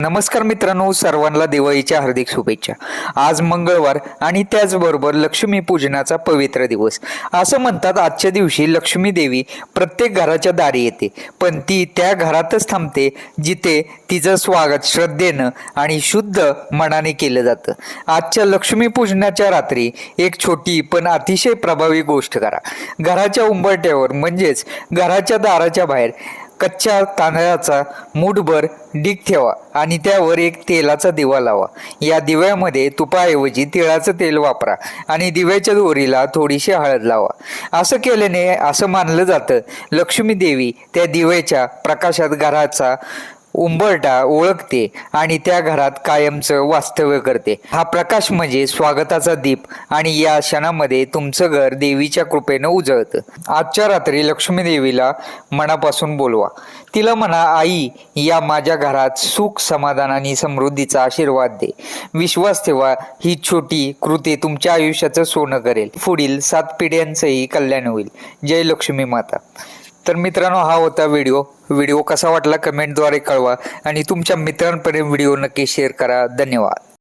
नमस्कार मित्रांनो सर्वांना दिवाळीच्या हार्दिक शुभेच्छा. आज मंगळवार आणि त्याचबरोबर लक्ष्मी पूजनाचा पवित्र दिवस. असं म्हणतात आजच्या दिवशी लक्ष्मी देवी प्रत्येक घराच्या दारी येते. पण ती त्या घरातच थांबते जिथे तिचं स्वागत श्रद्धेनं आणि शुद्ध मनाने केलं जातं. आजच्या लक्ष्मी पूजनाच्या रात्री एक छोटी पण अतिशय प्रभावी गोष्ट करा. घराच्या उंबरट्यावर म्हणजेच घराच्या दाराच्या बाहेर कच्च्या तांदळाचा मूठभर डीक ठेवा आणि त्यावर एक तेलाचा दिवा लावा. या दिव्यामध्ये तुपाऐवजी तिळाचं तेल वापरा आणि दिव्याच्या दोरीला थोडीशी हळद लावा. असं केल्याने असं मानलं जातं लक्ष्मी देवी त्या दिव्याच्या प्रकाशात घराचा उंबरटा ओळखते आणि त्या घरात कायमचं वास्तव्य करते. हा प्रकाश म्हणजे स्वागताचा दीप आणि या क्षणामध्ये तुमचं घर देवीच्या कृपेनं उजळतं. आजच्या रात्री लक्ष्मी देवीला मनापासून बोलवा. तिला म्हणा आई या माझ्या घरात सुख समाधान आणि समृद्धीचा आशीर्वाद दे. विश्वास ठेवा ही छोटी कृती तुमच्या आयुष्याचं सोनं करेल. पुढील सात पिढ्यांचंही कल्याण होईल. जय लक्ष्मी माता. तर मित्रांनो हा होता व्हिडिओ. व्हिडिओ कसा वाटला कमेंटद्वारे कळवा आणि तुमच्या मित्रांपर्यंत व्हिडिओ नक्की शेअर करा. धन्यवाद.